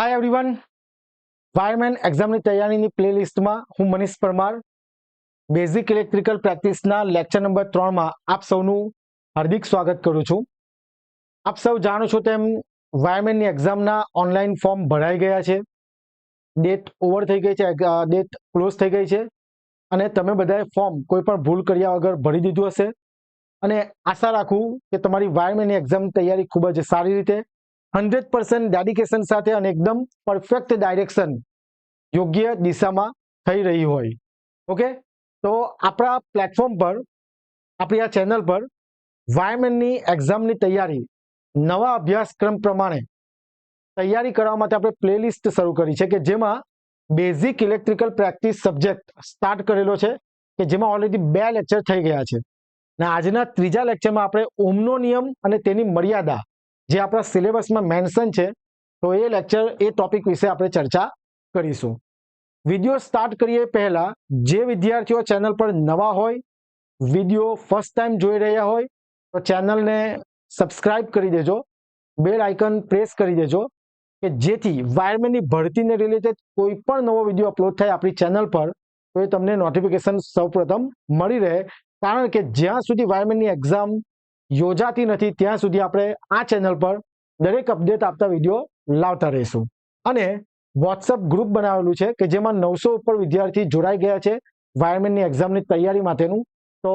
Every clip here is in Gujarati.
હાય એવરીવન વાયરમેન એક્ઝામની તૈયારીની પ્લેલિસ્ટમાં હું મનીષ પરમાર. બેઝિક ઇલેક્ટ્રિકલ પ્રેક્ટિસના લેક્ચર નંબર ત્રણમાં આપ સૌનું હાર્દિક સ્વાગત કરું છું. આપ સૌ જાણો છો તેમ વાયરમેનની એક્ઝામના ઓનલાઈન ફોર્મ ભરાઈ ગયા છે. ડેટ ઓવર થઈ ગઈ છે ડેટ ક્લોઝ થઈ ગઈ છે. અને તમે બધાએ ફોર્મ કોઈ પણ ભૂલ કર્યા વગર ભરી દીધું હશે. અને આશા રાખું કે તમારી વાયરમેનની એક્ઝામ તૈયારી ખૂબ જ સારી રીતે હંડ્રેડ પર્સન્ટ ડેડિકેશન સાથે અને એકદમ પરફેક્ટ ડાયરેક્શન યોગ્ય દિશામાં થઈ રહી હોય. ઓકે? તો આપણા પ્લેટફોર્મ પર, આપણી આ ચેનલ પર વાયમેનની એક્ઝામની તૈયારી, નવા અભ્યાસક્રમ પ્રમાણે તૈયારી કરવા માટે આપણે પ્લેલિસ્ટ શરૂ કરી છે કે જેમાં basic electrical practice subject start કરેલો છે કે જેમાં ઓલરેડી બે લેક્ચર થઈ ગયા છે. અને આજના ત્રીજા લેક્ચરમાં આપણે ઓમનો નિયમ અને તેની મર્યાદા જે આપણા સિલેબસમાં મેન્શન છે, તો એ લેક્ચર, એ ટોપિક વિશે આપણે ચર્ચા કરીશું. વીડિયો સ્ટાર્ટ કરીએ પહેલાં. જે વિદ્યાર્થીઓ ચેનલ પર નવા હોય, વીડિયો ફર્સ્ટ ટાઈમ જોઈ રહ્યા હોય, તો ચેનલને સબસ્ક્રાઇબ કરી દેજો. બેલ આઇકન પ્રેસ કરી દેજો કે જેથી વાયરમેનની ભરતીને રિલેટેડ કોઈ પણ નવો વીડિયો અપલોડ થાય આપણી ચેનલ પર, તો એ તમને નોટિફિકેશન સૌપ્રથમ મળી રહે. કારણ કે જ્યાં સુધી વાયરમેનની એક્ઝામ યોજાતી નથી. ત્યાં સુધી આપણે આ ચેનલ પર દરેક અપડેટ આપતા વીડિયો લાવતા રહીશું. અને વોટ્સઅપ ગ્રુપ બનાવેલું છે કે જેમાં નવસો ઉપર વિદ્યાર્થી જોડાઈ ગયા છે વાયરમેનની એક્ઝામની તૈયારી માટેનું. તો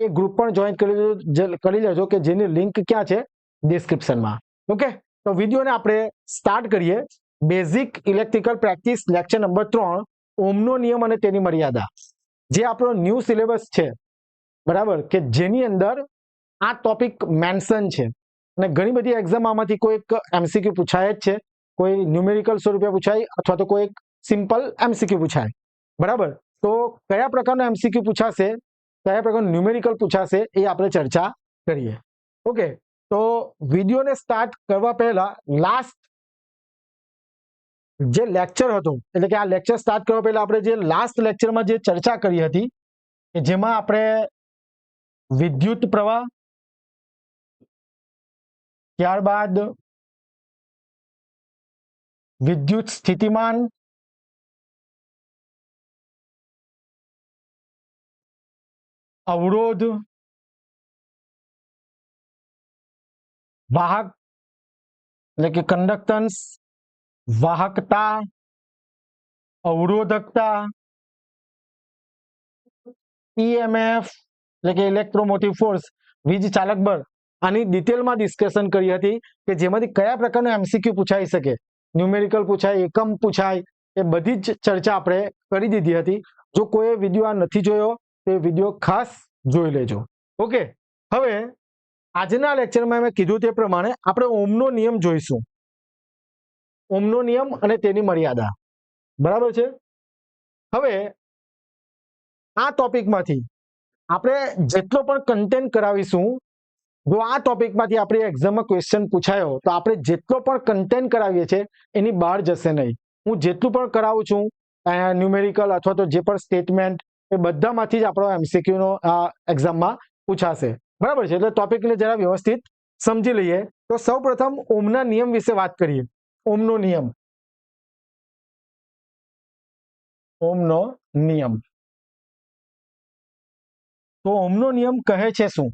એ ગ્રુપ પણ જોઈન કરી કરી લેજો કે જેની લિંક ક્યાં છે ડિસ્ક્રિપ્શનમાં ઓકે તો વિડીયોને આપણે સ્ટાર્ટ કરીએ. Basic electrical practice lecture number ત્રણ ઓમનો નિયમ અને તેની મર્યાદા. જે આપણો ન્યૂ સિલેબસ છે, બરાબર? કે જેની અંદર આ ટોપિક મેન્શન છે. અને ઘણી બધી એક્ઝામ આમાંથી કોઈ એક એમસીક્યુ પૂછાય જ છે. કોઈ ન્યુમેરિકલ સ્વરૂપે પૂછાય અથવા તો કોઈ એક સિમ્પલ એમસીક્યુ પૂછાય. બરાબર? તો કયા પ્રકારનો એમસીક્યુ પૂછાશે? કયા પ્રકારનું ન્યુમેરિકલ પૂછાશે? એ આપણે ચર્ચા કરીએ. ઓકે તો વિડીયોને સ્ટાર્ટ કરવા પહેલા લાસ્ટ જે લેક્ચર હતો, એટલે કે આ લેક્ચર સ્ટાર્ટ કરવા પહેલા આપણે જે લાસ્ટ લેક્ચરમાં જે ચર્ચા કરી હતી, કે જેમાં આપણે વિદ્યુત પ્રવાહ ત્યારબાદ વિદ્યુત સ્થિતિમાન, અવરોધ, વાહક, એટલે કે કંડક્ટન્સ વાહકતા, અવરોધકતા ઈએમએફ એટલે કે ઇલેક્ટ્રોમોટિવ ફોર્સ વીજ ચાલક બળ. આની ડિટેલમાં ડિસ્કશન કરી હતી કે જેમાંથી કયા પ્રકારનું એમસીક્યુ પૂછાઈ શકે. ન્યુમેરિકલ પૂછાય, એકમ પૂછાય, એ બધી જ ચર્ચા આપણે કરી દીધી હતી. જો કોઈ વીડિયો આ નથી જોયો, તો એ વીડિયો ખાસ જોઈ લેજો. ઓકે હવે, આજના લેક્ચરમાં મેં કીધું તે પ્રમાણે આપણે ઓમનો નિયમ જોઈશું. ઓમનો નિયમ અને તેની મર્યાદા. બરાબર છે? હવે, આ ટોપિકમાંથી આપણે જેટલો પણ કન્ટેન્ટ કરાવીશું જો આ ટોપિકમાંથી આપણી એક્ઝામમાં ક્વેશ્ચન પૂછાયો, તો આપણે જેટલો પણ કન્ટેન્ટ કરાવીએ છીએ, એની બહાર જશે નહીં. હું જેટલું પણ કરાવું છું ન્યુમેરિકલ અથવા તો જે પણ સ્ટેટમેન્ટ એ બધામાંથી જ આપણો એમસીક્યુનો એક્ઝામમાં પૂછાશે. બરાબર છે? એટલે ટોપિકને જરા વ્યવસ્થિત સમજી લઈએ. તો સૌ પ્રથમ ઓમના નિયમ વિશે વાત કરીએ. ઓમનો નિયમ. ઓમનો નિયમ. તો ઓમનો નિયમ કહે છે શું?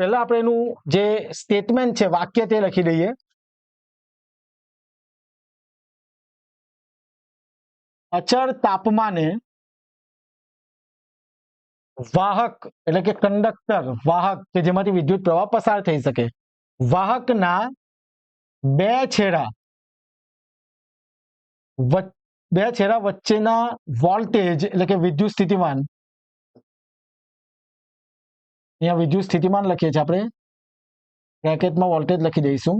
પહેલા આપણે એનું જે સ્ટેટમેન્ટ છે, વાક્ય તે લખી દઈએ. અચળ તાપમાને વાહક, એટલે કે કંડક્ટર, વાહક, કે જેમાંથી વિદ્યુત પ્રવાહ પસાર થઈ શકે. વાહકના બે છેડા બે છેડા વચ્ચેના વોલ્ટેજ એટલે કે વિદ્યુત સ્થિતિમાન અહીંયા વિદ્યુત સ્થિતિમાન લખીએ છીએ આપણે. બ્રેકેટમાં વોલ્ટેજ લખી દઈશું.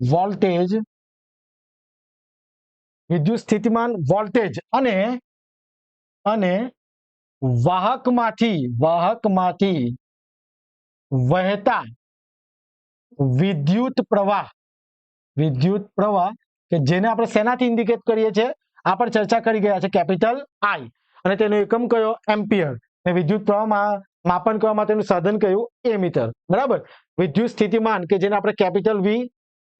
વોલ્ટેજ, વિદ્યુત સ્થિતિમાન, વોલ્ટેજ અને અને વાહકમાંથી વાહકમાંથી વહેતા વિદ્યુત પ્રવાહ વિદ્યુત પ્રવાહ કે જેને આપણે શેનાથી ઇન્ડિકેટ કરીએ છીએ? આ પર ચર્ચા કરી ગયા છે કેપિટલ આઈ. અને તેનો એકમ કયો? એમ્પિયર. ને વિદ્યુત પ્રવાહમાં માપન કરવા માટેનું સાધન કયું એ મીટર. બરાબર? વિદ્યુત સ્થિતિમાન કે જેને આપણે કેપિટલ વી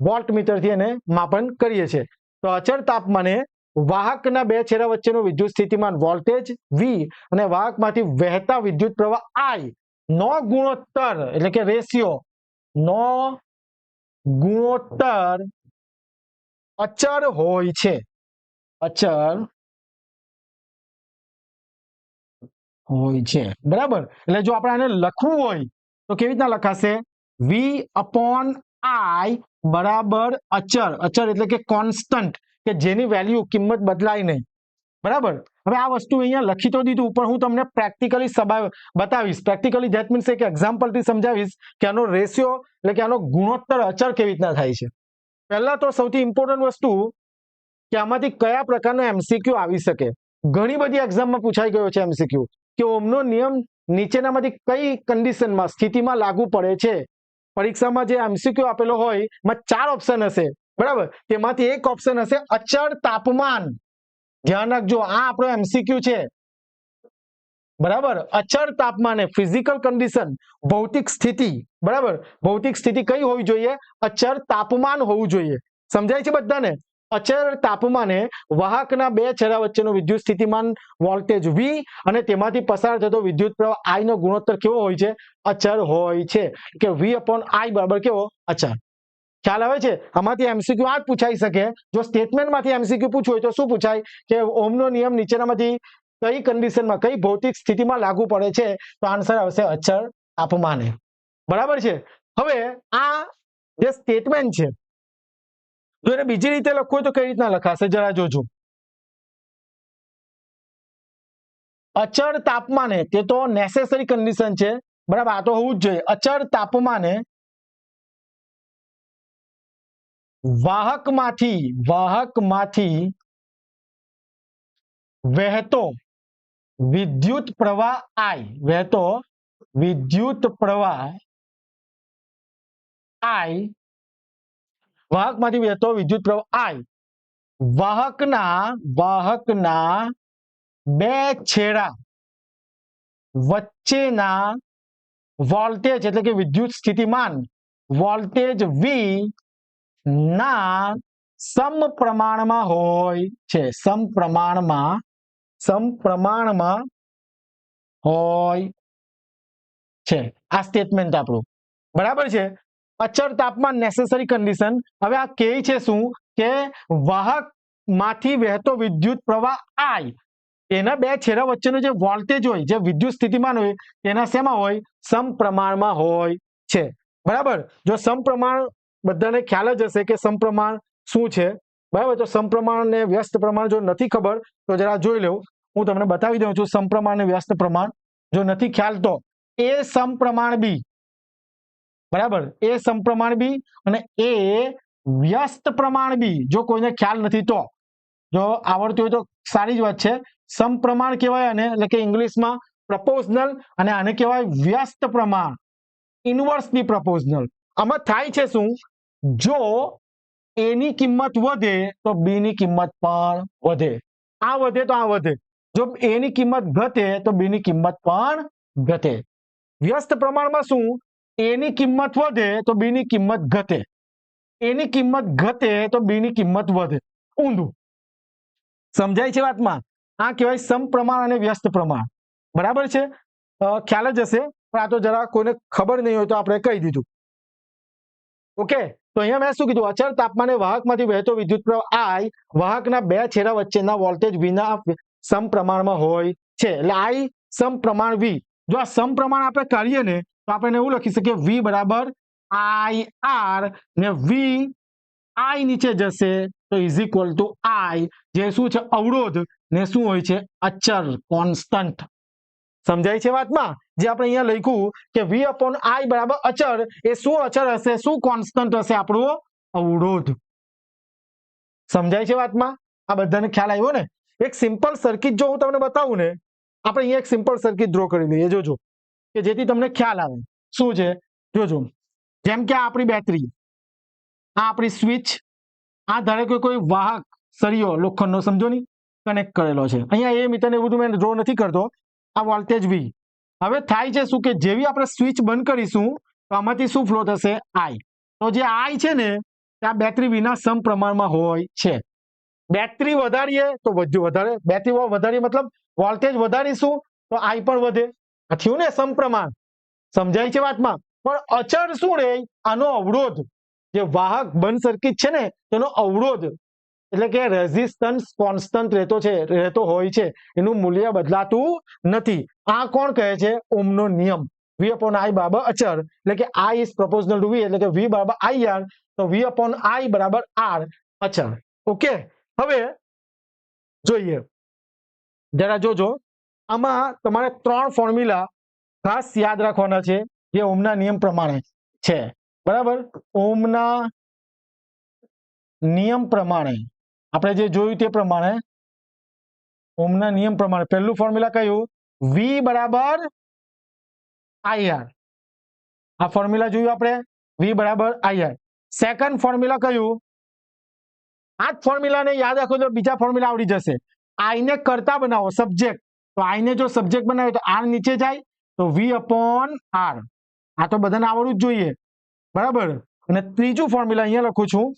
વોલ્ટ મીટરથી એને માપન કરીએ છીએ. તો અચળ તાપમાને વાહકના બે છેડા વચ્ચેનું વિદ્યુત સ્થિતિમાન વોલ્ટેજ વી અને વાહકમાંથી વહેતા વિદ્યુત પ્રવાહ આઈ નો ગુણોત્તર, એટલે કે રેશિયો, નો ગુણોત્તર અચળ હોય છે. અચળ હોય છે. બરાબર? એટલે જો આપણે આને લખવું હોય, તો કેવી રીતના લખાશે? વી અપોન આઈ બરાબર અચર અચર એટલે કે કોન્સ્ટન્ટ કે જેની વેલ્યુ કિંમત બદલાય નહીં. બરાબર? હવે આ વસ્તુ અહીંયા લખી તો દીધું, પણ હું તમને પ્રેક્ટિકલી બતાવીશ. પ્રેક્ટિકલી ધેટ મીન્સ એક એક્ઝામ્પલથી સમજાવીશ કે આનો રેશિયો એટલે કે આનો ગુણોત્તર અચર કેવી રીતના થાય છે. પહેલા તો સૌથી ઇમ્પોર્ટન્ટ વસ્તુ કે આમાંથી કયા પ્રકારનો એમસીક્યુ આવી શકે. ઘણી બધી એક્ઝામમાં પૂછાઈ ગયો છે એમસીક્યુ કે ઓમનો નિયમ નીચેનામાંથી કઈ કન્ડિશનમાં સ્થિતિમાં લાગુ પડે છે? પરીક્ષામાં જે એમસીક્યુ આપેલો હોય, એમાં ચાર ઓપ્શન હશે. બરાબર? તેમાંથી એક ઓપ્શન હશે અચળ તાપમાન. ધ્યાન રાખજો, આ આપણો એમસીક્યુ છે. બરાબર? અચળ તાપમાને ફિઝિકલ કન્ડિશન ભૌતિક સ્થિતિ. બરાબર? ભૌતિક સ્થિતિ કઈ હોવી જોઈએ? અચળ તાપમાન હોવું જોઈએ. સમજાય છે બધાને? અચળ તાપમાને વાહકના બે છેડા વચ્ચેનું વિદ્યુત સ્થિતિમાન વોલ્ટેજ વી અને તેમાંથી પસાર થતો વિદ્યુત પ્રવાહ આઈ નો ગુણોત્તર કેવો હોય છે? અચળ હોય છે. કે વી અપોન આઈ બરાબર કેવો? અચળ. ખ્યાલ આવે છે? આમાંથી એમસીક્યુ આ પૂછાઈ શકે. જો સ્ટેટમેન્ટમાંથી એમસીક્યુ પૂછવું હોય તો શું પૂછાય? કે ઓમનો નિયમ નીચેનામાંથી કઈ કન્ડિશનમાં કઈ ભૌતિક સ્થિતિમાં લાગુ પડે છે? તો આન્સર આવશે અચળ તાપમાને. બરાબર છે? હવે આ જે સ્ટેટમેન્ટ છે જો એને બીજી રીતે લખવું હોય તો કઈ રીતના લખાશે? જરા જોજો. અચળ તાપમાને, તે તો નેસેસરી કન્ડિશન છે. બરાબર, આ તો હોવું જ જોઈએ. અચળ તાપમાને વાહકમાંથી વાહકમાંથી વહેતો વિદ્યુત પ્રવાહ આઈ વહેતો વિદ્યુત પ્રવાહ આઈ વાહકમાંથી વહેતો વિદ્યુત પ્રવાહ આઈ. વાહકના વાહકના બે છેડા વચ્ચેના વોલ્ટેજ એટલે કે વિદ્યુત સ્થિતિમાન, વોલ્ટેજ વી ના સમપ્રમાણમાં હોય છે. સમપ્રમાણમાં સમપ્રમાણમાં હોય છે. આ સ્ટેટમેન્ટ આપણું. બરાબર છે? અચળ તાપમાન નેસેસરી કન્ડિશન હવે આ કહે છે શું? કે વાહકમાંથી વહેતો વિદ્યુત પ્રવાહ આઈ એના બે છેડા વચ્ચેનો જે વોલ્ટેજ હોય, જે વિદ્યુત સ્થિતિમાન હોય, એના શેમાં હોય? સમપ્રમાણમાં હોય છે. બરાબર? જો સમપ્રમાણ, બધાને ખ્યાલ જ હશે કે સમપ્રમાણ શું છે? બરાબર? તો સમપ્રમાણ ને વ્યસ્ત પ્રમાણ જો નથી ખબર, તો જરા જોઈ લેવું હું તમને બતાવી દઉં છું સમપ્રમાણ ને વ્યસ્ત પ્રમાણ જો નથી ખ્યાલ તો. એ સમપ્રમાણ બી બરાબર? એ સમપ્રમાણ બી અને એ વ્યસ્ત પ્રમાણ બી, જો કોઈને ખ્યાલ નથી તો. જો આવડતું હોય તો સારી જ વાત છે. સમપ્રમાણ કહેવાય અને એટલે કે ઇંગ્લિશમાં પ્રપોઝનલ અને આને કહેવાય વ્યસ્ત પ્રમાણ. Inversely proportional. આમાં થાય છે શું? જો એની કિંમત વધે, તો બી ની કિંમત પણ વધે. આ વધે તો આ વધે. જો એની કિંમત ઘટે, તો બી કિંમત પણ ઘટે. વ્યસ્ત પ્રમાણમાં શું? એની કિંમત વધે તો બી ની કિંમત ઘટે. એની કિંમત ઘટે તો બી ની કિંમત વધે. ઊંધું. સમજાય છે વાતમાં? આ કહેવાય સમપ્રમાણ અને વ્યસ્ત પ્રમાણ. બરાબર છે? ખ્યાલ જ હશે, પણ આ તો જરા કોઈને ખબર નહીં હોય તો આપણે કહી દીધું. ઓકે? તો અહીંયા મેં શું કીધું? અચળ તાપમાને વાહકમાંથી વહેતો વિદ્યુત પ્રવાહ આઈ વાહકના બે છેડા વચ્ચેના વોલ્ટેજ વિના સમપ્રમાણમાં હોય છે. એટલે આઈ સમપ્રમાણ વી જો આ સમપ્રમાણ આપણે કરીએ ને તો આપણે એવું લખી શકીએ વી બરાબર આઈ આર ને વી આઈ નીચે જશે તો ઇઝ ઇક્વલ ટુ આઈ જે શું છે અવરોધ ને શું હોય છે અચળ કોન્સ્ટન્ટ સમજાય છે વાતમાં જે આપણે અહીંયા લખ્યું કે વી અપોન આઈ બરાબર અચળ એ શું અચળ હશે શું કોન્સ્ટન્ટ હશે આપણો અવરોધ સમજાય છે વાતમાં આ બધાને ખ્યાલ આવ્યો ને એક સિમ્પલ સર્કિટ જો હું તમને બતાવું ને આપણે અહીંયા એક સિમ્પલ સર્કિટ ડ્રો કરી લઈએ જોજો કે જેથી તમને ખ્યાલ આવે. શું છે? જોજો. જેમ કે આ આપણી બેટરી, આ આપણી સ્વિચ, આ ધારે કોઈ કોઈ વાહક સરિયો લોખંડનો સમજો નહીં કનેક્ટ કરેલો છે. અહીંયા એ મિત્રને એવું મેં ડ્રો નથી કરતો. આ વોલ્ટેજ વી હવે થાય છે શું કે જેવી આપણે સ્વિચ બંધ કરીશું, તો આમાંથી શું ફ્લો થશે? આઈ તો જે આઈ છે ને ત્યાં બેટરી વિના સમ પ્રમાણમાં હોય છે. બેટરી વધારીએ તો વધુ વધારે. બેટરી વધારીએ મતલબ વોલ્ટેજ વધારીશું તો આઈ પણ વધે. આ થયું ને સમપ્રમાણ સમજાય છે વાતમાં? પણ અચળ શું રે? આનો અવરોધ. જે વાહક બંધ સર્કિટ છે ને, તેનો અવરોધ. એટલે કે રેઝિસ્ટન્સ કોન્સ્ટન્ટ રહેતો છે, રહેતો હોય છે. એનું મૂલ્ય બદલાતું નથી. આ કોણ કહે છે? ઓમનો નિયમ. વી અપોન આઈ બરાબર અચર એટલે કે આઈ ઇઝ પ્રપોઝનલ ટુ વી એટલે કે વી બરાબર આઈ આર તો વી અપોન આઈ બરાબર આર અચર ઓકે હવે જોઈએ. જરા જોજો. આમાં તમારે ત્રણ ફોર્મ્યુલા ખાસ યાદ રાખવાના છે, જે ઓમના નિયમ પ્રમાણે છે. બરાબર? ઓમના નિયમ પ્રમાણે. આપણે જે જોયું તે પ્રમાણે ઓમના નિયમ પ્રમાણે. પહેલું ફોર્મ્યુલા કયું? વી બરાબર આઈઆર આ ફોર્મ્યુલા જોયું આપણે? વી બરાબર આઈઆર સેકન્ડ ફોર્મ્યુલા કયું? આ જ ફોર્મ્યુલાને યાદ રાખો તો બીજા ફોર્મ્યુલા આવડી જશે. આઈને કરતા બનાવો સબ્જેક્ટ તો આઈને જો સબ્જેક્ટ બનાવે તો આર નીચે જાય તો વી અપોન આર આ તો બધાને આવડવું જ જોઈએ. બરાબર? અને ત્રીજું ફોર્મ્યુલા અહીંયા લખું છું.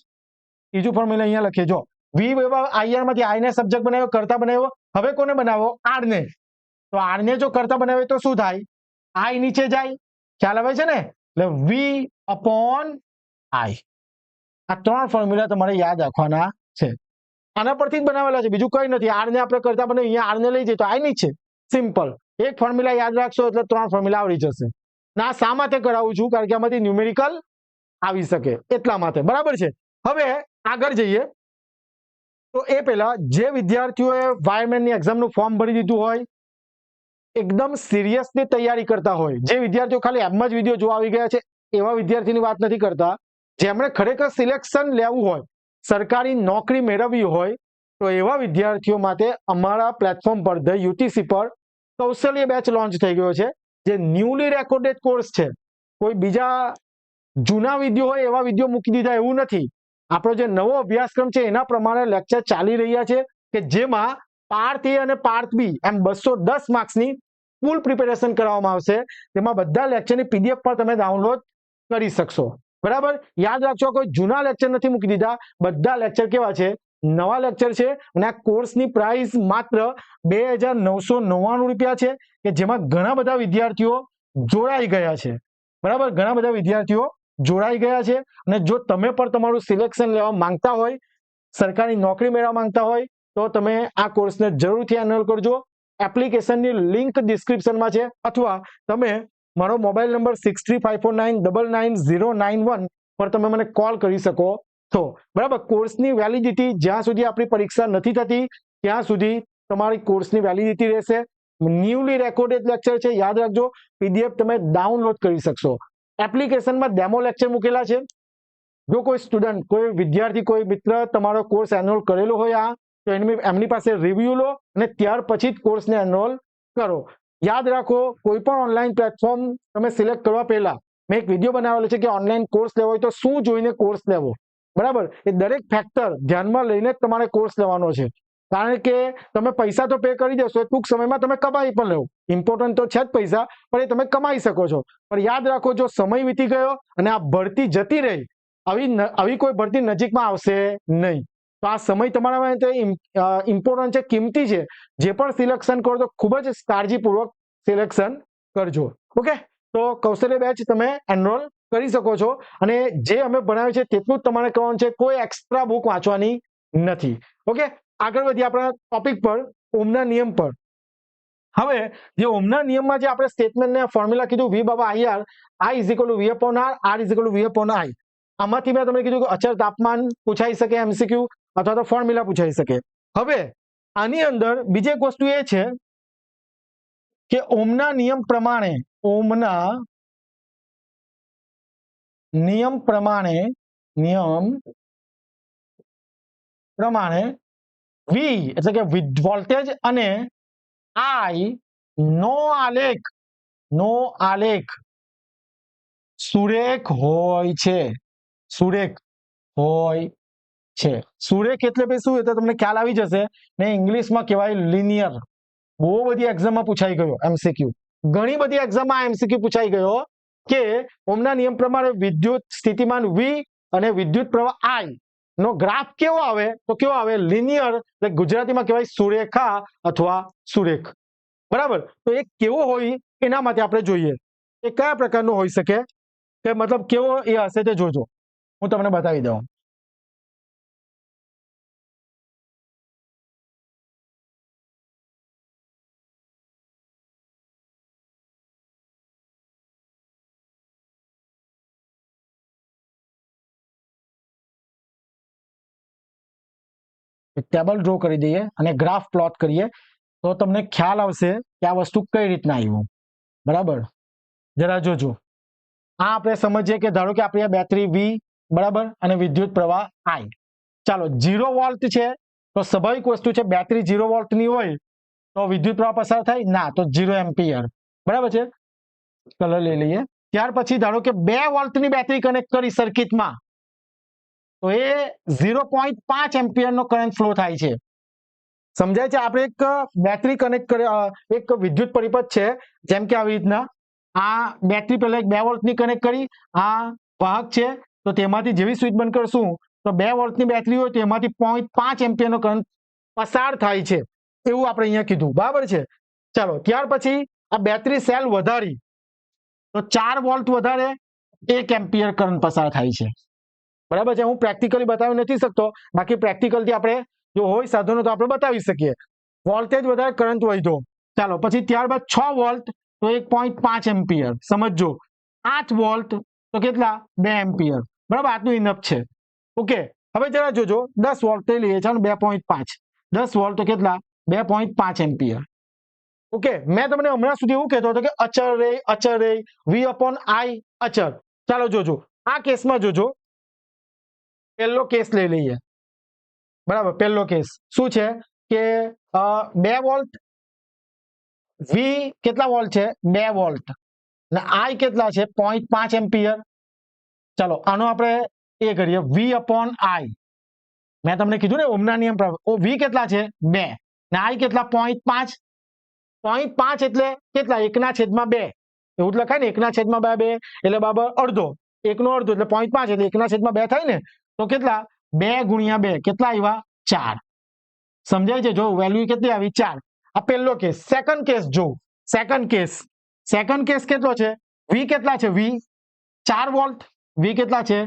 ત્રીજું ફોર્મ્યુલા અહીંયા લખીએ જો વી આઈઆરમાંથી આઈને સબ્જેક્ટ બનાવ્યો, કરતા બનાવ્યો, હવે કોને બનાવો? આર ને. તો આર ને જો કરતા બનાવે તો શું થાય? આઈ નીચે જાય. ખ્યાલ આવે છે ને? એટલે વી અપોન આઈ આ ત્રણ ફોર્મ્યુલા તમારે યાદ રાખવાના છે. આના પરથી જ બનાવેલા છે. બીજું કઈ નથી. આરને આપણે કરતા બને અહીંયા આરને લઈ જઈએ તો આની છે. સિમ્પલ એક ફોર્મ્યુલા યાદ રાખશો એટલે ત્રણ ફોર્મ્યુલા આવડી જશે. ના શા માટે કરાવું છું? કારણ કે આમાંથી ન્યુમેરિકલ આવી શકે. એટલા માટે. બરાબર છે? હવે આગળ જઈએ. તો એ પહેલા જે વિદ્યાર્થીઓએ વાયરમેનની એક્ઝામનું ફોર્મ ભરી દીધું હોય, એકદમ સિરિયસલી તૈયારી કરતા હોય, જે વિદ્યાર્થીઓ ખાલી એમ જ વીડિયો જોવા આવી ગયા છે, એવા વિદ્યાર્થીની વાત નથી કરતા. જેમણે ખરેખર સિલેક્શન લેવું હોય સરકારી નોકરી મેળવવી હોય તો એવા વિદ્યાર્થીઓ માટે અમારા પ્લેટફોર્મ પર ધ યુટીસી પર કૌશલ્ય બેચ લોન્ચ થઈ ગયો છે, જે ન્યૂલી રેકોર્ડેડ કોર્સ છે. કોઈ બીજા જૂના વીડિયો હોય એવા વીડિયો મૂકી દીધા એવું નથી. આપણો જે નવો અભ્યાસક્રમ છે એના પ્રમાણે લેક્ચર ચાલી રહ્યા છે કે જેમાં પાર્ટ એ અને પાર્ટ બી એમ બસો દસ માર્ક્સની ફૂલ પ્રિપેરેશન કરવામાં આવશે. તેમાં બધા લેક્ચરની પીડીએફ પણ તમે ડાઉનલોડ કરી શકશો. બરાબર? યાદ રાખજો કોઈ જૂના લેક્ચર નથી મૂકી દીધા. બધા લેક્ચર કેવા છે? નવા લેક્ચર છે અને આ કોર્સની પ્રાઇસ માત્ર બે હજાર નવસો નવ્વાણું રૂપિયા છે કે જેમાં ઘણા બધા વિદ્યાર્થીઓ જોડાઈ ગયા છે. બરાબર? ઘણા બધા વિદ્યાર્થીઓ જોડાઈ ગયા છે અને જો તમે પણ તમારું સિલેક્શન લેવા માંગતા હોય, સરકારી નોકરી મેળવવા માંગતા હોય, તો તમે આ કોર્સને જરૂરથી એનરોલ કરજો. એપ્લિકેશનની લિંક ડિસ્ક્રિપ્શનમાં છે અથવા તમે મારો mobile number six three five four nine double nine zero nine one પર તમે મને કોલ કરી શકો. છો બરાબર કોર્સની વેલિડિટી જ્યાં સુધી આપણી પરીક્ષા નથી થતી, ત્યાં સુધી તમારી કોર્સની વેલિડિટી રહેશે. ન્યૂલી રેકોર્ડેડ લેક્ચર છે, યાદ રાખજો પીડીએફ તમે ડાઉનલોડ કરી શકશો. એપ્લિકેશનમાં ડેમો લેક્ચર મૂકેલા છે. જો કોઈ સ્ટુડન્ટ કોઈ વિદ્યાર્થી, કોઈ મિત્ર તમારો કોર્સ એનરોલ કરેલો હોય આ, તો એમની પાસે રિવ્યુ લો અને ત્યાર પછી જ કોર્સને એનરોલ કરો. યાદ રાખો, કોઈ પણ ઓનલાઈન પ્લેટફોર્મ તમે સિલેક્ટ કરવા પહેલા, મેં એક વીડિયો બનાવેલો છે કે ઓનલાઈન કોર્સ લેવો હોય તો શું જોઈને કોર્સ લેવો? બરાબર? એ દરેક ફેક્ટર ધ્યાનમાં લઈને જ તમારે કોર્સ લેવાનો છે. કારણ કે તમે પૈસા તો પે કરી દેશો ટૂંક સમયમાં તમે કમાઈ પણ લેવો. ઇમ્પોર્ટન્ટ તો છે જ પૈસા, પણ એ તમે કમાઈ શકો છો. પણ યાદ રાખો, જો સમય વીતી ગયો અને આ ભરતી જતી રહી, આવી આવી કોઈ ભરતી નજીકમાં આવશે નહીં. તો આ સમય તમારા માટે ઇમ્પોર્ટન્ટ છે, કિંમતી છે. જે પણ સિલેક્શન કરો તો ખૂબ જ કાળજીપૂર્વક સિલેક્શન કરજો. ઓકે? તો કૌશલ્ય બેચ તમે એનરોલ કરી શકો છો અને જે અમે ભણાવ્યું છે તેટલું જ તમારે કરવાનું છે, કોઈ એક્સ્ટ્રા બુક વાંચવાની નથી. ઓકે? આગળ વધીએ આપણા ટોપિક પર, ઓમના નિયમ પર. હવે, જે ઓમના નિયમમાં જે આપણે સ્ટેટમેન્ટને ફોર્મ્યુલા કીધું V Baba I R I is equal to V upon R R is equal to V upon I આમાંથી મેં તમને કીધું કે અચળ તાપમાન પૂછાઈ શકે એમસીક્યુ અથવા તો ફોર્મ્યુલા પૂછાઈ શકે. હવે, આની અંદર બીજી એક વસ્તુ એ છે કે ઓમના નિયમ પ્રમાણે, ઓમના નિયમ પ્રમાણે નિયમ પ્રમાણે વી એટલે કે વોલ્ટેજ અને આઈ નો આલેખ નો આલેખ સુરેખ હોય છે. સુરેખ હોય છે. સુરેખ એટલે ભાઈ શું એ તો તમને ખ્યાલ આવી જશે ને ઇંગ્લિશમાં કહેવાય લિનિયર બહુ બધી એક્ઝામમાં પૂછાઈ ગયો એમસીક્યુ ઘણી બધી એક્ઝામમાં એમસીક્યુ પૂછાઈ ગયો કે ઓમના નિયમ પ્રમાણે વિદ્યુત સ્થિતિમાન વી અને વિદ્યુત પ્રવાહ આઈ નો ગ્રાફ કેવો આવે? તો કેવો આવે? લિનિયર એટલે ગુજરાતીમાં કહેવાય સુરેખા અથવા સુરેખ. બરાબર? તો એ કેવો હોય એના માટે આપણે જોઈએ. એ કયા પ્રકારનો હોઈ શકે? કે મતલબ કેવો એ હશે તે જોજો. હું તમને બતાવી દઉં. ટેબલ ડ્રો કરી દઈએ અને ગ્રાફ પ્લોટ કરીએ, તો તમને ખ્યાલ આવશે કે આ વસ્તુ કઈ રીતના આવ્યું બરાબર? જરા જોજો. આ આપણે સમજીએ કે ધારો કે આપણી બેટરી વી બરાબર અને વિદ્યુત પ્રવાહ આઈ ચાલો ઝીરો વોલ્ટ છે, તો સ્વાભાવિક વસ્તુ છે બેટરી ઝીરો વોલ્ટની હોય, તો વિદ્યુત પ્રવાહ પસાર થાય? ના, તો ઝીરો એમ્પિયર બરાબર છે? કલર લઈ લઈએ. ત્યાર પછી ધારો કે બે વોલ્ટની બેટરી કનેક્ટ કરી સર્કિટમાં તો એ ઝીરો પોઈન્ટ પાંચ એમ્પિયરનો કરંટ ફ્લો થાય છે. સમજાય છે? આપણે એક બેટરી કનેક્ટ કરી એક વિદ્યુત પરિપથ છે, જેમ કે આવી રીતના. આ બેટરી પહેલા એક બે વોલ્ટની કનેક્ટ કરી, આ વાહક છે, તો તેમાંથી જેવી સ્વિચ બંધ કરશું, તો બે વોલ્ટની બેટરી હોય તો એમાંથી પોઈન્ટ પાંચ એમ્પિયરનો કરંટ પસાર થાય છે. એવું આપણે અહીંયા કીધું. બરાબર છે? ચાલો, ત્યાર પછી આ બેટરી સેલ વધારી. તો ચાર વોલ્ટ વધારે, એક એમ્પિયર કરંટ પસાર થાય છે. બરાબર છે? હું પ્રેક્ટિકલી બતાવી નથી શકતો. બાકી પ્રેક્ટિકલથી આપણે જો હોય સાધનો તો આપણે બતાવી શકીએ. વોલ્ટેજ વધારે કરંટ વધ્યો ચાલો, પછી ત્યારબાદ છ વોલ્ટ તો એક પોઈન્ટ પાંચ એમ્પિયર. સમજો આઠ વોલ્ટ તો કેટલા? બે એમ્પિયર. બરાબર? આટલું ઇનફ છે. ઓકે હવે જરા જોજો. દસ વોલ્ટ લઈ લઈએ ચાલો બે પોઈન્ટ પાંચ. દસ વોલ્ટ તો કેટલા? બે પોઈન્ટ પાંચ એમ્પિયર. ઓકે મેં તમને હમણાં સુધી એવું કહેતો હતો કે અચર રે અચર રે વી અપોન આઈ અચર. ચાલો, જોજો. આ કેસમાં જોજો. પહેલો કેસ લઈ લઈએ. બરાબર પહેલો કેસ. શું છે? કે અ, બે વોલ્ટ વી કેટલા વોલ્ટ છે? બે વોલ્ટ. ને આઈ કેટલા છે? પોઈન્ટ પાંચ એમ્પિયર. ચાલો આનો આપણે એ કરીએ. વી અપોન આઈ મેં તમને કીધું ને ઓમના નિયમ પ્રમાણે. વી કેટલા છે? બે. ને આઈ કેટલા? પોઈન્ટ પાંચ. પોઈન્ટ પાંચ એટલે કેટલા? એકના છેદમાં બે. એવું જ લખાય ને એકના છેદમાં બે બે. એટલે બરાબર અડધો. એકનો અડધો એટલે પોઈન્ટ પાંચ એટલે એકના છેદમાં બે થાય ને તો કેટલા? બે ગુણ્યા બે. કેટલા આવ્યા ચાર. સમજાય છે? જો વેલ્યુ કેટલી આવી? ચાર. આ પહેલો કેસ સેકન્ડ કેસ જો. સેકન્ડ કેસ સેકન્ડ કેસ કેટલો છે? વી કેટલા છે? વી ચાર વોલ્ટ વી કેટલા છે?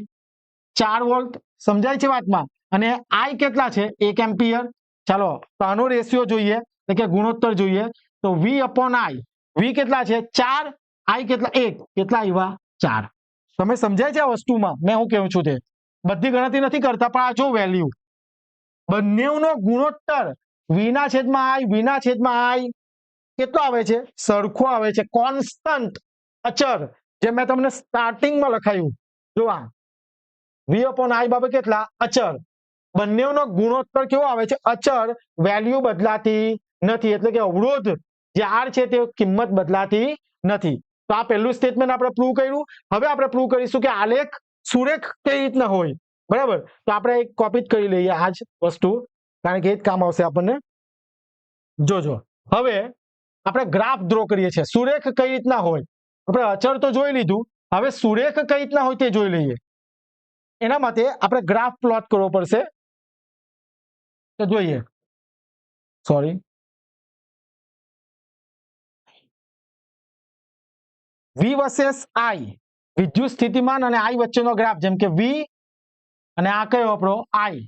ચાર વોલ્ટ સમજાય છે વાતમાં? અને આઈ કેટલા છે? એક એમ્પિયર. ચાલો, તો આનો રેશિયો જોઈએ. એટલે કે ગુણોત્તર જોઈએ. તો વી અપોન આઈ વી કેટલા છે? ચાર. આઈ કેટલા? એક. કેટલા આવ્યા ચાર. તમે સમજાય છે આ વસ્તુમાં? મેં હું કહું છું તે. બધી ગણતરી નથી કરતા, પણ આ જો વેલ્યુ બંનેનો ગુણોત્તર વીના છેદમાં આઈ વીના છેદમાં આઈ કેટલો આવે છે? સરખો આવે છે. કોન્સ્ટન્ટ અચર જે મેં તમને સ્ટાર્ટિંગમાં લખાયું. જો આ. વી અપોન આઈ બાબત કેટલા? અચર બંનેનો ગુણોત્તર કેવો આવે છે? અચર વેલ્યુ બદલાતી નથી. એટલે કે અવરોધ જે આર છે તે કિંમત બદલાતી નથી. તો આ પહેલું સ્ટેટમેન્ટ આપણે પ્રૂવ કર્યું. હવે આપણે પ્રૂવ કરીશું કે આલેખ સુરેખ કઈ રીતના હોય? બરાબર? તો આપણે એક કોપી જ કરી લઈએ આ જ વસ્તુ. કારણ કે એ જ કામ આવશે આપણને. જોજો. હવે આપણે ગ્રાફ ડ્રો કરીએ છીએ. સુરેખ કઈ રીતના હોય? આપણે અચર તો જોઈ લીધું. હવે સુરેખ કઈ રીતના હોય તે જોઈ લઈએ. એના માટે આપણે ગ્રાફ પ્લોટ કરવો પડશે. તો જોઈએ. સોરી વી વર્સેસ આઈ વિદ્યુત સ્થિતિમાન અને આઈ વચ્ચેનો ગ્રાફ જેમ કે વી અને આ કયો આપણો આઈ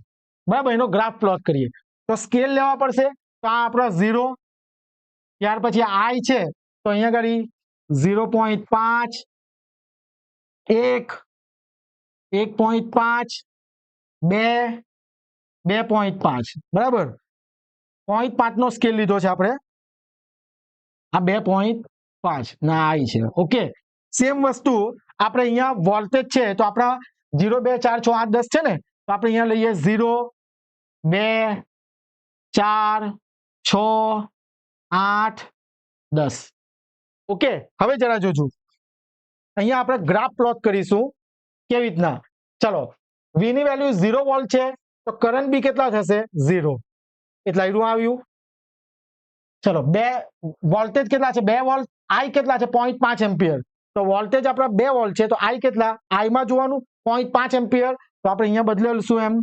બરાબર, એનો ગ્રાફ પ્લોટ કરીએ. તો સ્કેલ લેવા પડશે, તો આ આપણો ઝીરો ત્યાર પછી આઈ છે, તો અહીંયા આગળ ઝીરો પોઈન્ટ પાંચ, એક એક પોઈન્ટ પાંચ, બે બે પોઈન્ટ પાંચ. બરાબર? પોઈન્ટ પાંચનો સ્કેલ લીધો છે આપણે. આ બે પોઈન્ટ પાંચ, ના આઈ છે. ઓકે સેમ વસ્તુ આપણે અહીંયા વોલ્ટેજ છે, તો આપણા જીરો બે, ચાર, છ, આઠ, દસ છે ને, તો આપણે અહીંયા લઈએ ઝીરો બે, ચાર, છ, આઠ, દસ. ઓકે હવે જરા જોજો. અહીંયા આપણે ગ્રાફ પ્લોટ કરીશું કેવી રીતના. ચલો વી ની વેલ્યુ ઝીરો વોલ્ટ છે, તો કરંટ બી કેટલા થશે? ઝીરો એટલે આયરું આવ્યું. ચલો, બે વોલ્ટેજ કેટલા છે? બે વોલ્ટ આઈ કેટલા છે? પોઈન્ટ પાંચ એમ્પિયર. તો વોલ્ટેજ આપણા બે વોલ્ટ છે, તો આઈ કેટલા? આઈમાં જોવાનું પોઈન્ટ પાંચ એમ્પિયર. તો આપણે અહીંયા બદલેલશું એમ.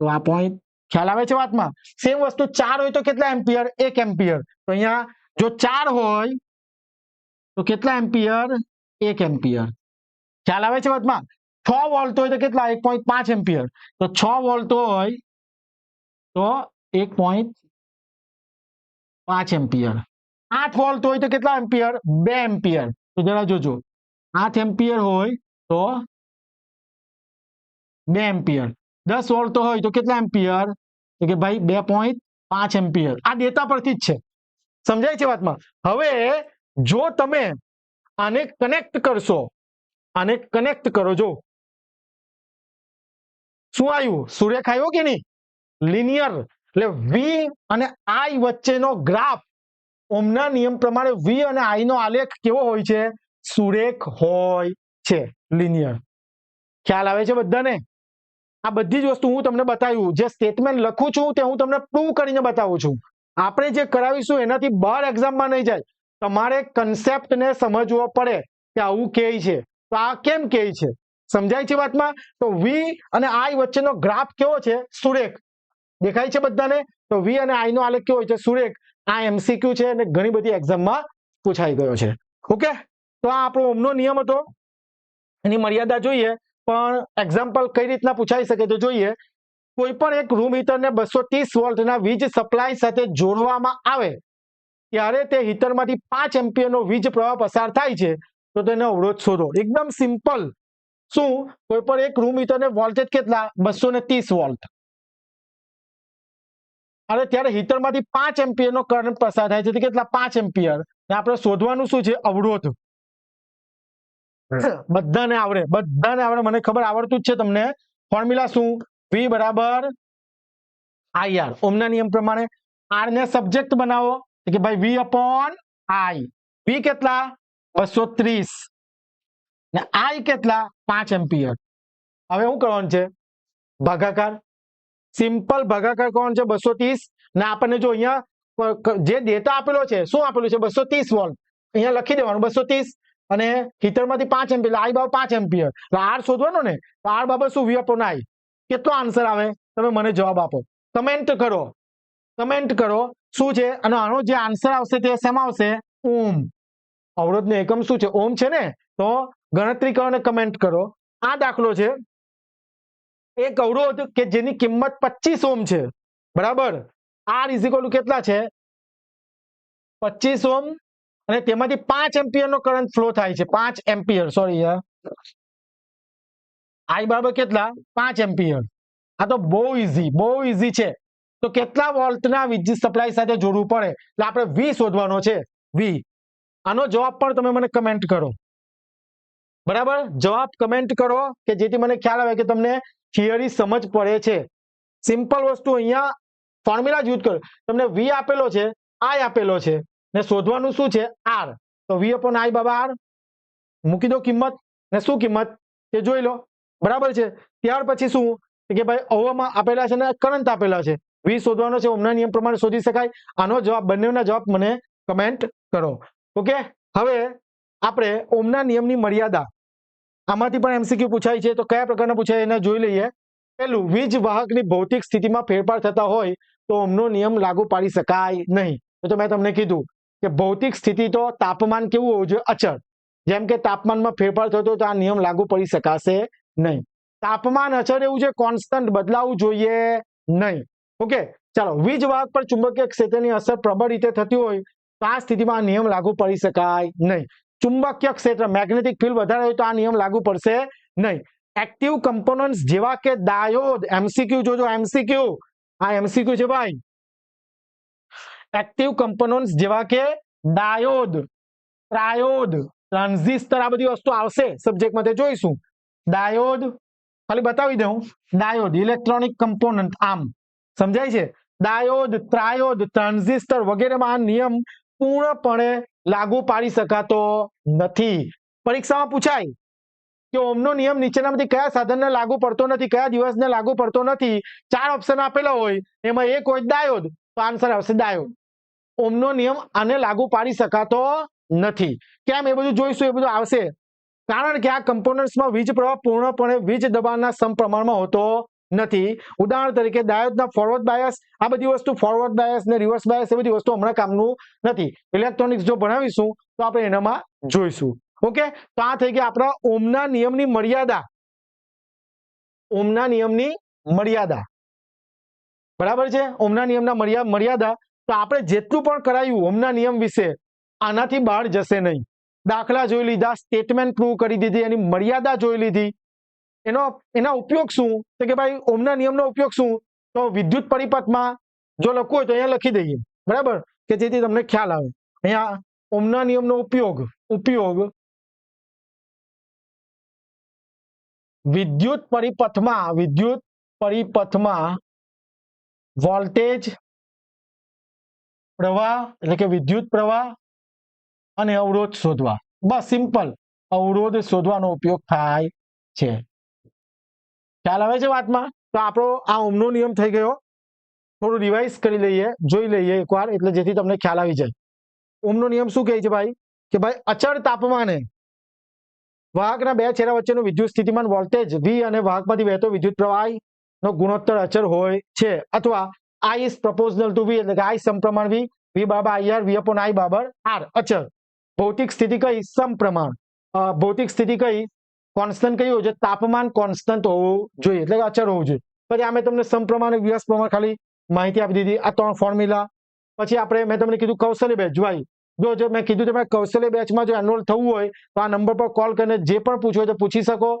તો આ પોઈન્ટ ખ્યાલ આવે છે વાતમાં? સેમ વસ્તુ ચાર હોય તો કેટલા એમ્પિયર? એક એમ્પિયર. તો અહીંયા જો ચાર હોય, તો કેટલા એમ્પિયર? એક એમ્પિયર. ખ્યાલ આવે છે વાતમાં? છ વોલ્ટ હોય તો કેટલા? એક પોઈન્ટ પાંચ એમ્પિયર. તો છ વોલ્ટ હોય તો એક પોઈન્ટ પાંચ એમ્પિયર. આઠ વોલ્ટ હોય તો કેટલા એમ્પિયર? બે એમ્પિયર. તો જરા જોજો. આઠ એમ્પિયર હોય તો બે એમ્પિયર. દસ વોલ્ટ હોય તો કેટલા એમ્પિયર? તો કે ભાઈ બે પોઈન્ટ પાંચ એમ્પિયર. આ ડેટા પરથી જ છે. સમજાય છે વાતમાં? હવે જો તમે આને કનેક્ટ કરશો, આને કનેક્ટ કરો, જો. શું આવ્યું? સુરેખ આવ્યો કે નહીં? લિનિયર એટલે વી અને આઈ વચ્ચેનો ગ્રાફ ઓમના નિયમ પ્રમાણે વી અને આઈ નો આલેખ કેવો હોય છે? સુરેખ હોય છે લિનિયર ખ્યાલ આવે છે બધાને? આ બધી જ વસ્તુ હું તમને બતાવ્યું. જે સ્ટેટમેન્ટ લખું છું તે હું તમને પ્રૂવ કરીને બતાવું છું. આપણે જે કરાવીશું એનાથી બહાર એક્ઝામમાં નહીં જાય. તમારે કન્સેપ્ટને સમજવો પડે કે આવું કે છે. તો આ કેમ કે છે? સમજાય છે વાતમાં? તો વી અને આઈ વચ્ચેનો ગ્રાફ કેવો છે? સુરેખ. દેખાય છે બધાને? તો વી અને આઈ નો આલેખ કેવો છે? સુરેખ. આ એમસીક્યુ છે અને ઘણી બધી એક્ઝામમાં પૂછાઈ ગયો છે. ઓકે તો આ આપણો ઓમનો નિયમ હતો. એની મર્યાદા જોઈએ, પણ એક્ઝામ્પલ કઈ રીતના પૂછાઈ શકે તો જોઈએ. કોઈ પણ એક રૂમ હીટરને બસો ત્રીસ વોલ્ટના વીજ સપ્લાય સાથે જોડવામાં આવે, ત્યારે તે હીટરમાંથી પાંચ એમ્પિયરનો વીજ પ્રવાહ પસાર થાય છે, તો તેનો અવરોધ શોધો. એકદમ સિમ્પલ શું? કોઈ પણ એક રૂમ હીટરને વોલ્ટેજ કેટલા? બસો ને ત્રીસ વોલ્ટ. અને ત્યારે હીટરમાંથી પાંચ એમ્પિયરનો કરંટ પસાર થાય છે. કેટલા? પાંચ એમ્પિયર. ને આપણે શોધવાનું શું છે? અવરોધ. બધાને આવડે. બધાને આવડે. મને ખબર આવડતું જ છે તમને. ફોર્મ્યુલા શું? વી બરાબર આઈ આર ઓમના નિયમ પ્રમાણે આર ને સબ્જેક્ટ બનાવો. કે ભાઈ વી અપોન આઈ વી કેટલા? બસો ત્રીસ. ને આઈ કેટલા? પાંચ એમ્પિયર. હવે શું કરવાનું છે? ભાગાકાર. સિમ્પલ ભાગાકાર કોણ છે? બસો ત્રીસ ને આપણને જો અહીંયા જે ડેટા આપેલો છે, શું આપેલું છે? બસો ત્રીસ વોલ્ટ. અહીંયા લખી દેવાનું બસો ત્રીસ અને હીટરમાંથી પાંચ એમ્પિયર. આઈ બાબત પાંચ એમ્પિયર. એટલે આર શોધવાનો ને, તો આર બાબત શું? V upon I. કેટલો આન્સર આવે? તમે મને જવાબ આપો. કમેન્ટ કરો. કમેન્ટ કરો શું છે? અને આનો જે આન્સર આવશે તે શેમાં આવશે? ઓમ. અવરોધનો એકમ શું છે? ઓમ છે ને? તો ગણતરી કરો અને કમેન્ટ કરો. આ દાખલો છે એક અવરોધ કે જેની કિંમત પચીસ ઓમ છે. બરાબર? આર ઇઝિકલ કેટલા છે? પચીસ ઓમ અને તેમાંથી પાંચ એમ્પિયર નો કરંટ ફ્લો થાય છે. પાંચ એમ્પિયર સોરી આઈ બરાબર કેટલા? પાંચ એમ્પિયર. આ તો બહુ ઇઝી બહુ ઇઝી છે. તો કેટલા વોલ્ટના વીજ સપ્લાય સાથે જોડવું પડે? એટલે આપણે વી શોધવાનો છે. વી આનો જવાબ પણ તમે મને કમેન્ટ કરો. બરાબર? જવાબ કમેન્ટ કરો કે જેથી મને ખ્યાલ આવે કે તમને થિયરી સમજ પડે છે. સિમ્પલ વસ્તુ અહીંયા ફોર્મ્યુલા જ યુઝ કરો. તમને વી આપેલો છે આઈ આપેલો છે. ને શોધવાનું શું છે? આર તો વી અપોન આઈ બાબા આર મૂકી દો કિંમત. ને શું કિંમત? તે જોઈ લો. બરાબર છે? ત્યાર પછી શું? કે ભાઈ અવમાં આપેલા છે ને કરંટ આપેલા છે. વી શોધવાનો છે ઓમના નિયમ પ્રમાણે શોધી શકાય. આનો જવાબ, બંનેના જવાબ મને કમેન્ટ કરો. ઓકે હવે આપણે ઓમના નિયમની મર્યાદા આમાંથી પણ એમસીક્યુ પૂછાય છે. તો કયા પ્રકારના પૂછાય એને જોઈ લઈએ. પહેલું, વીજ વાહકની ભૌતિક સ્થિતિમાં ફેરફાર થતા હોય તો ઓમનો નિયમ લાગુ પાડી શકાય નહીં. તો મેં તમને કીધું કે ભૌતિક સ્થિતિ તો તાપમાન કેવું હોવું જોઈએ અચળ. જેમ કે તાપમાનમાં ફેરફાર થતો તો આ નિયમ લાગુ પડી શકાશે નહીં. તાપમાન અચળ એવું છે? કોન્સ્ટન્ટ બદલાવું જોઈએ નહીં. ઓકે? ચાલો, વીજ વાહક પર ચુંબકીય ક્ષેત્રની અસર પ્રબળ રીતે થતી હોય તો આ સ્થિતિમાં નિયમ લાગુ પડી શકાય નહીં. ચુંબકીય ક્ષેત્ર મેગ્નેટિક ફિલ્ડ વધારે હોય તો આ નિયમ લાગુ પડશે નહીં. એક્ટિવ કમ્પોનન્ટ્સ જેવા કે ડાયોડ એમસીક્યુ જોજો એમસીક્યુ આ એમસીક્યુ છે ભાઈ. એક્ટિવ કમ્પોનન્ટ્સ જેવા કે ડાયોડ ટ્રાયોડ ટ્રાન્ઝિસ્ટર આ બધી વસ્તુ આવશે સબ્જેક્ટમાં તે જોઈશું. ડાયોડ ખાલી બતાવી દઉં. ડાયોડ ઇલેક્ટ્રોનિક કમ્પોનન્ટ આમ. સમજાય છે? ડાયોડ ટ્રાયોડ ટ્રાન્ઝિસ્ટર વગેરેમાં આ નિયમ પૂર્ણપણે લાગુ પાડી શકાતો નથી. પરીક્ષામાં પૂછાય કે ઓમનો નિયમ નીચેનામાંથી કયા સાધનને લાગુ પડતો નથી, કયા દિવસને લાગુ પડતો નથી? ચાર ઓપ્શન આપેલા હોય, એમાં એક હોય ડાયોડ, તો આન્સર આવશે ડાયોડ. ઓમનો નિયમ આને લાગુ પાડી શકાતો નથી. કેમ? એ બધું જોઈશું, એ બધું આવશે. કારણ કે આ કમ્પોનન્ટ્સમાં વીજ પ્રવાહ પૂર્ણપણે વીજ દબાણના સમપ્રમાણમાં હોતો નથી. ઉદાહરણ તરીકે ડાયોડના ફોરવર્ડ બાયસ આ બધી વસ્તુ ફોરવર્ડ બાયસ ને રિવર્સ બાયસ એ બધી વસ્તુ હમણાં કામનું નથી. ઇલેક્ટ્રોનિક્સ જો ભણાવીશું, તો આપણે એનામાં જોઈશું. ઓકે? તો આ થઈ ગયા આપણા ઓમના નિયમની મર્યાદા. ઓમના નિયમની મર્યાદા. બરાબર છે? ઓમના નિયમના મર્યા- મર્યાદા. તો આપણે જેટલું પણ કરાયું ઓમના નિયમ વિશે, આનાથી બહાર જશે નહીં. દાખલા જોઈ લીધા સ્ટેટમેન્ટ પ્રૂવ કરી દીધી, એની મર્યાદા જોઈ લીધી. એનો, એના ઉપયોગ શું? તો કે ભાઈ, ઓમના નિયમનો ઉપયોગ શું? તો વિદ્યુત પરિપથમાં જો લખવું હોય તો અહીંયા લખી દઈએ. બરાબર? કે જેથી તમને ખ્યાલ આવે. અહીંયા ઓમના નિયમનો ઉપયોગ ઉપયોગ વિદ્યુત પરિપથમાં વિદ્યુત પરિપથમાં વોલ્ટેજ, પ્રવાહ, એટલે કે વિદ્યુત પ્રવાહ અને અવરોધ શોધવા. બસ સિમ્પલ. અવરોધ શોધવાનો ઉપયોગ થાય છે. ખ્યાલ આવે છે વાતમાં? તો આપણો આ ઓમનો નિયમ થઈ ગયો. થોડું રિવાઇઝ કરી લઈએ, જોઈ લઈએ એકવાર, એટલે જેથી તમને ખ્યાલ આવી જાય. ઓમનો નિયમ શું કહે છે ભાઈ? કે ભાઈ, અચળ તાપમાને વાહકના બે છેડા વચ્ચેનું વિદ્યુત સ્થિતિમાન વોલ્ટેજ વી અને વાહકમાંથી વહેતો વિદ્યુત પ્રવાહ નો ગુણોત્તર અચળ હોય છે. અથવા આઈ ઇઝ પ્રપોઝનલ ટુ વી એટલે કે આઈ સમપ્રમાણ V V Baba I R V upon I Babur R અચળ. ભૌતિક સ્થિતિ કઈ? સમપ્રમાણ. ભૌતિક સ્થિતિ કઈ? કોન્સ્ટન્ટ કયું છે તાપમાન કોન્સ્ટન્ટ હોવું જોઈએ, એટલે અચળ હોવું જોઈએ. પછી આ મેં તમને સમપ્રમાણ વ્યસ્ત પ્રમાણે ખાલી માહિતી આપી દીધી. આ ત્રણ ફોર્મ્યુલા પછી આપણે મેં તમને કીધું કૌશલ્ય બેચ ભાઈ જો જો મેં કીધું તમે કૌશલ્ય બેચમાં જો એનરોલ થવું હોય, તો આ નંબર પર કોલ કરીને જે પણ પૂછવું હોય તો પૂછી શકો.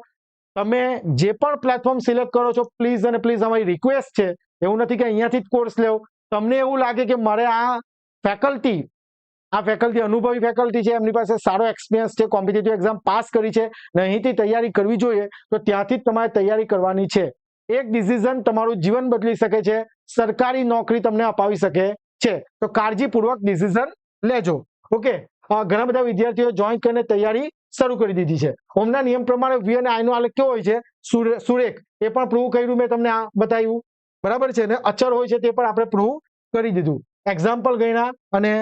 તમે જે પણ પ્લેટફોર્મ સિલેક્ટ કરો છો પ્લીઝ અને પ્લીઝ અમારી રિક્વેસ્ટ છે. એવું નથી કે અહીંયાથી જ કોર્સ લેવો. તમને એવું લાગે કે મારે આ ફેકલ્ટી આ ફેકલ્ટી અનુભવી ફેકલ્ટી છે, એમની પાસે સારો એક્સપિરિયન્સ છે કોમ્પિટેટિવ એક્ઝામ પાસ કરી છે ને અહીંથી તૈયારી કરવી જોઈએ, તો ત્યાંથી જ તમારે તૈયારી કરવાની છે. એક ડિસિઝન તમારું જીવન બદલી શકે છે, સરકારી નોકરી તમને અપાવી શકે છે. તો કાળજીપૂર્વક ડિસિઝન લેજો. ઓકે? ઘણા બધા વિદ્યાર્થીઓ જોઈન કરીને તૈયારી શરૂ કરી દીધી છે. ઓમના નિયમ પ્રમાણે વી અને આઈનો આલેખ કેવો હોય છે? સુરેખ. એ પણ પ્રૂવ કર્યું મેં તમને આ બતાવ્યું. બરાબર છે ને? અચળ હોય છે તે પણ આપણે પ્રૂવ કરી દીધું. એક્ઝામ્પલ ગણ્યા અને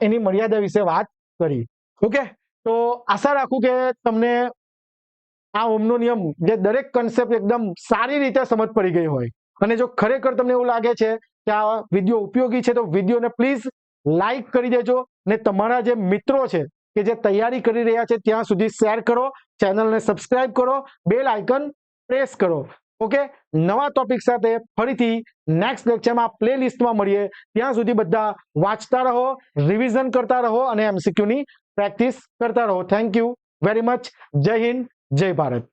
એની મર્યાદા વિશે વાત કરી. ઓકે? તો આશા રાખું કે તમને આ ઓમનો નિયમ જે દરેક કન્સેપ્ટ એકદમ સારી રીતે સમજ પડી ગઈ હોય. અને જો ખરેખર તમને એવું લાગે છે કે આ વીડિયો ઉપયોગી છે, તો વિડીયોને પ્લીઝ લાઈક કરી દેજો ને તમારા જે મિત્રો છે કે જે તૈયારી કરી રહ્યા છે, ત્યાં સુધી શેર કરો, ચેનલને સબસ્ક્રાઇબ કરો, બેલ આઇકન પ્રેસ કરો. ઓકે? નવા ટોપિક સાથે ફરીથી નેક્સ્ટ લેક્ચરમાં પ્લે લિસ્ટમાં મળીએ. ત્યાં સુધી બધા વાંચતા રહો રિવિઝન કરતા રહો અને એમસીક્યુની પ્રેક્ટિસ કરતા રહો. થેન્ક યુ વેરી મચ જય હિન્દ, જય ભારત.